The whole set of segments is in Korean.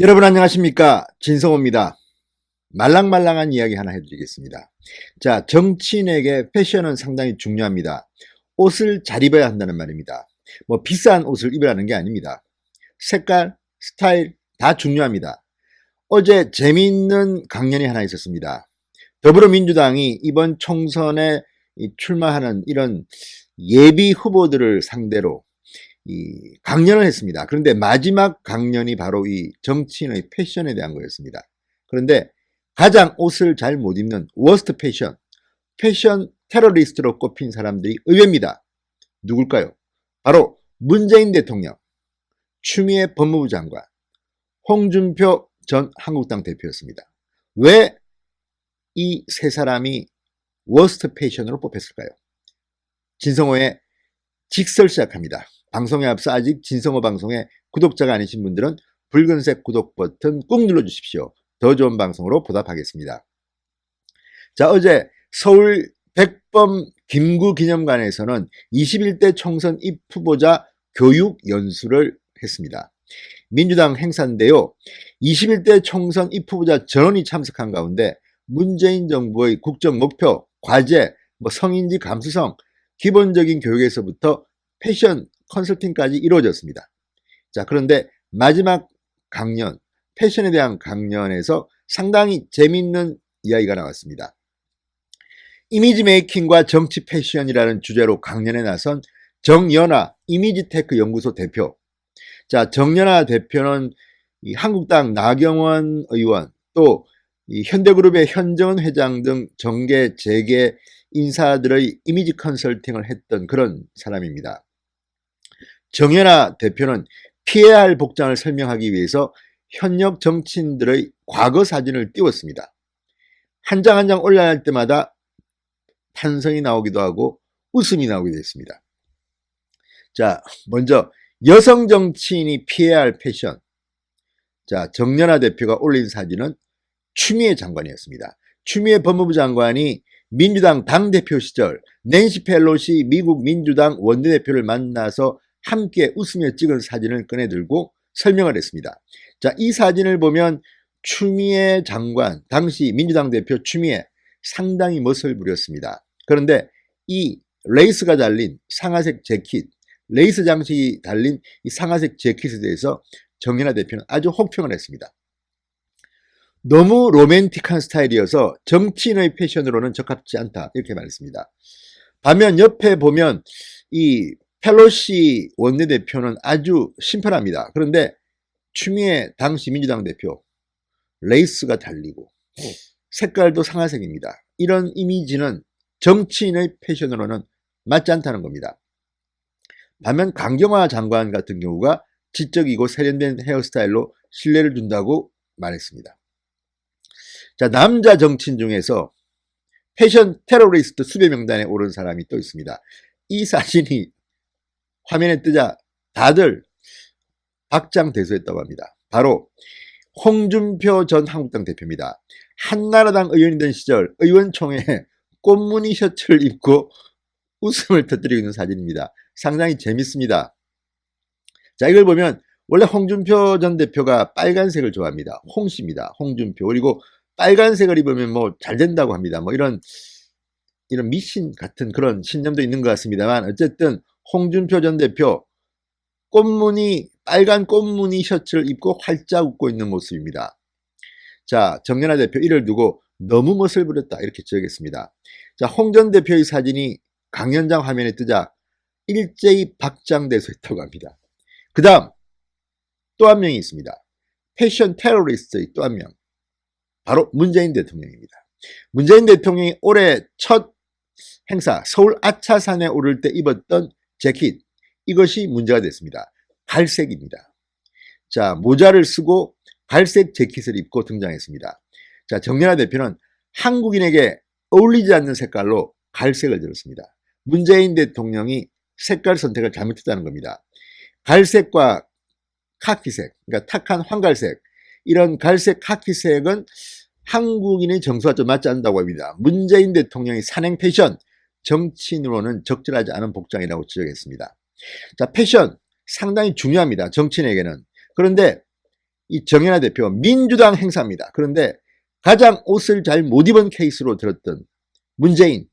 여러분 안녕하십니까 진성호입니다. 말랑말랑한 이야기 하나 해드리겠습니다. 자 정치인에게 패션은 상당히 중요합니다. 옷을 잘 입어야 한다는 말입니다. 뭐 비싼 옷을 입으라는 게 아닙니다. 색깔, 스타일 다 중요합니다. 어제 재미있는 강연이 하나 있었습니다. 더불어민주당이 이번 총선에 출마하는 이런 예비 후보들을 상대로 이 강연을 했습니다. 그런데 마지막 강연이 바로 이 정치인의 패션에 대한 거였습니다. 그런데 가장 옷을 잘 못 입는 워스트 패션, 패션 테러리스트로 꼽힌 사람들이 의외입니다. 누굴까요? 바로 문재인 대통령, 추미애 법무부 장관, 홍준표 전 한국당 대표였습니다. 왜 이 세 사람이 워스트 패션으로 뽑혔을까요? 진성호의 직설 시작합니다. 방송에 앞서 아직 진성호 방송의 구독자가 아니신 분들은 붉은색 구독 버튼 꾹 눌러주십시오. 더 좋은 방송으로 보답하겠습니다. 자, 어제 서울 백범 김구 기념관에서는 21대 총선 입 후보자 교육 연수를 했습니다. 민주당 행사인데요. 21대 총선 입 후보자 전원이 참석한 가운데 문재인 정부의 국정 목표, 과제, 뭐 성인지 감수성, 기본적인 교육에서부터 패션 컨설팅까지 이루어졌습니다. 자, 그런데 마지막 강연, 패션에 대한 강연에서 상당히 재미있는 이야기가 나왔습니다. 이미지 메이킹과 정치 패션이라는 주제로 강연에 나선 정연아 이미지 테크 연구소 대표. 자, 정연아 대표는 한국당 나경원 의원 또 현대그룹의 현정은 회장 등 정계 재계 인사들의 이미지 컨설팅을 했던 그런 사람입니다. 정연아 대표는 피해야 할 복장을 설명하기 위해서 현역 정치인들의 과거 사진을 띄웠습니다. 한 장 한 장 올라야 할 때마다 탄성이 나오기도 하고 웃음이 나오기도 했습니다. 자, 먼저 여성 정치인이 피해야 할 패션. 자, 정연아 대표가 올린 사진은 추미애 장관이었습니다. 추미애 법무부 장관이 민주당 당대표 시절 낸시 펠로시 미국 민주당 원내대표를 만나서 함께 웃으며 찍은 사진을 꺼내들고 설명을 했습니다. 자, 이 사진을 보면 추미애 장관, 당시 민주당 대표 추미애 상당히 멋을 부렸습니다. 그런데 이 레이스가 달린 상하색 재킷, 레이스 장식이 달린 이 상하색 재킷에 대해서 정연아 대표는 아주 혹평을 했습니다. 너무 로맨틱한 스타일이어서 정치인의 패션으로는 적합지 않다. 이렇게 말했습니다. 반면 옆에 보면 이 펠로시 원내대표는 아주 심플합니다. 그런데 추미애 당시 민주당 대표 레이스가 달리고 색깔도 상하색입니다. 이런 이미지는 정치인의 패션으로는 맞지 않다는 겁니다. 반면 강경화 장관 같은 경우가 지적이고 세련된 헤어스타일로 신뢰를 준다고 말했습니다. 자, 남자 정치인 중에서 패션 테러리스트 수배 명단에 오른 사람이 또 있습니다. 이 사진이 화면에 뜨자 다들 박장대소했다고 합니다. 바로 홍준표 전 한국당 대표입니다. 한나라당 의원이던 시절 의원총회에 꽃무늬 셔츠를 입고 웃음을 터뜨리고 있는 사진입니다. 상당히 재밌습니다. 자, 이걸 보면 원래 홍준표 전 대표가 빨간색을 좋아합니다. 홍씨입니다. 홍준표. 그리고 빨간색을 입으면 뭐 잘 된다고 합니다. 뭐 이런 이런 미신 같은 그런 신념도 있는 것 같습니다만 어쨌든 홍준표 전 대표 꽃무늬 빨간 꽃무늬 셔츠를 입고 활짝 웃고 있는 모습입니다. 자, 정연아 대표 이를 두고 너무 멋을 부렸다 이렇게 지적했습니다. 자, 홍 전 대표의 사진이 강연장 화면에 뜨자 일제히 박장대소 했다고 합니다. 그 다음 또 한 명이 있습니다. 패션 테러리스트의 또 한 명. 바로 문재인 대통령입니다. 문재인 대통령이 올해 첫 행사 서울 아차산에 오를 때 입었던 재킷 이것이 문제가 됐습니다. 갈색입니다. 자 모자를 쓰고 갈색 재킷을 입고 등장했습니다. 자 정연아 대표는 한국인에게 어울리지 않는 색깔로 갈색을 들었습니다. 문재인 대통령이 색깔 선택을 잘못했다는 겁니다. 갈색과 카키색, 그러니까 탁한 황갈색, 이런 갈색 카키색은 한국인의 정서와 좀 맞지 않는다고 합니다. 문재인 대통령의 산행 패션, 정치인으로는 적절하지 않은 복장이라고 지적했습니다. 자, 패션 상당히 중요합니다. 정치인에게는. 그런데 이 정연아 대표 민주당 행사입니다. 그런데 가장 옷을 잘 못 입은 케이스로 들었던 문재인,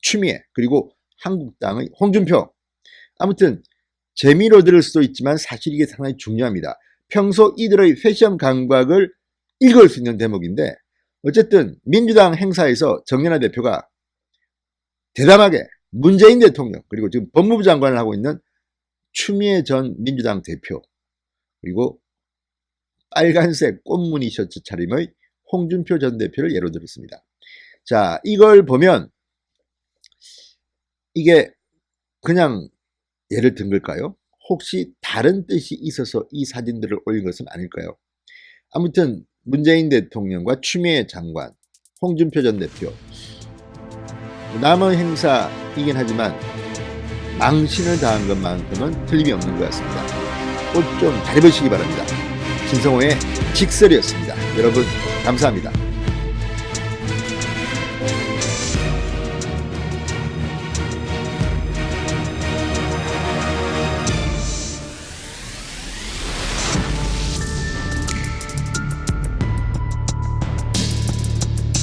추미애 그리고 한국당의 홍준표 아무튼 재미로 들을 수도 있지만 사실 이게 상당히 중요합니다. 평소 이들의 패션 감각을 읽을 수 있는 대목인데 어쨌든 민주당 행사에서 정연아 대표가 대담하게 문재인 대통령 그리고 지금 법무부 장관을 하고 있는 추미애 전 민주당 대표 그리고 빨간색 꽃무늬 셔츠 차림의 홍준표 전 대표를 예로 들었습니다. 자, 이걸 보면 이게 그냥 예를 든 걸까요? 혹시 다른 뜻이 있어서 이 사진들을 올린 것은 아닐까요? 아무튼 문재인 대통령과 추미애 장관, 홍준표 전 대표 남은 행사이긴 하지만 망신을 당한 것만큼은 틀림이 없는 것 같습니다. 옷좀잘 입으시기 바랍니다. 진성호의 직설이었습니다. 여러분 감사합니다.